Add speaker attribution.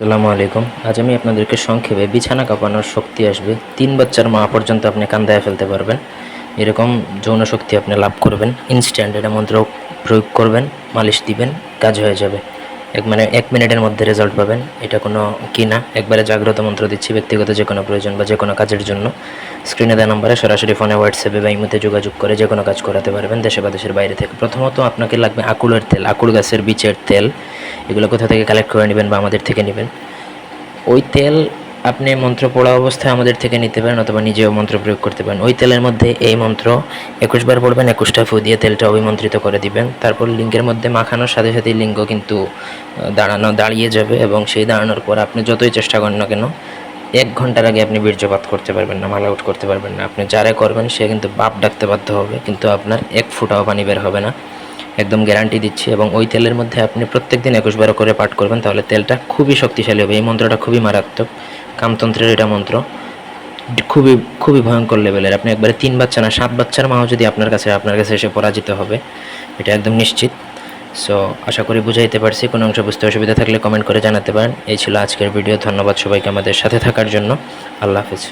Speaker 1: আসসালামু আলাইকুম। আজ আমি আপনাদেরকে সংক্ষেপে বিছানা কাঁপানোর শক্তি আসবে। তিন বাচ্চার মা পর্যন্ত আপনি কান্দায় ফেলতে পারবেন। এরকম যৌন শক্তি আপনি লাভ করবেন। ইনস্ট্যান্ট এটা মন্ত্র প্রয়োগ করবেন, মালিশ দিবেন, কাজ হয়ে যাবে। এক মানে এক মিনিটের মধ্যে রেজাল্ট পাবেন। এটা কোনো কি না, একবারে জাগ্রত মন্ত্র দিচ্ছি ব্যক্তিগত যে কোনো প্রয়োজন বা যে কোনো কাজের জন্য। স্ক্রিনে দেওয়া নাম্বারে সরাসরি ফোনে হোয়াটসঅ্যাপে বা ইমোতে যোগাযোগ করে যে কোনো কাজ করাতে পারবেন দেশে বা দেশের বাইরে থেকে। প্রথমত আপনাকে লাগবে আকুলের তেল, আকুল গাছের বীজের তেল। এগুলো কোথা থেকে কালেক্ট করে নেবেন বা আমাদের থেকে নেবেন? ওই তেল আপনি মন্ত্র পড়া অবস্থায় আমাদের থেকে নিতে পারেন অথবা নিজেও মন্ত্র প্রয়োগ করতে পারেন। ওই তেলের মধ্যে এই মন্ত্র একুশ বার পড়বেন, একুশটা ফু দিয়ে তেলটা অভিমন্ত্রিত করে দিবেন। তারপর লিঙ্গের মধ্যে মাখানোর সাথে সাথে লিঙ্গ কিন্তু দাঁড়ানো, দাঁড়িয়ে যাবে এবং সেই দাঁড়ানোর পর আপনি যতই চেষ্টা করেন না কেন, এক ঘণ্টার আগে আপনি বীর্যপাত করতে পারবেন না, মাল আউট করতে পারবেন না। আপনি যারে করবেন, সে কিন্তু বাপ ডাকতে বাধ্য হবে, কিন্তু আপনার এক ফুটাও পানি বের হবে না। একদম গ্যারান্টি দিচ্ছি এবং ওই তেলের মধ্যে আপনি প্রত্যেক দিন একুশ বারো করে পাঠ করবেন, তাহলে তেলটা খুবই শক্তিশালী হবে। এই মন্ত্রটা খুবই মারাত্মক। কামতন্ত্রের এটা মন্ত্র। খুবই খুবই ভয়ঙ্কর লেভেলের। আপনি একবারে তিন বাচ্চা না, সাত বাচ্চার মাও যদি আপনার কাছে আপনার কাছে এসে পরাজিত হবে, এটা একদম নিশ্চিত। সো আশা করি বুঝাইতে পারছি। কোনো অংশ বুঝতে অসুবিধা থাকলে কমেন্ট করে জানাতে পারেন। এই ছিল আজকের ভিডিও ধন্যবাদ সবাইকে আমাদের সাথে থাকার জন্য। আল্লাহ হাফিজ।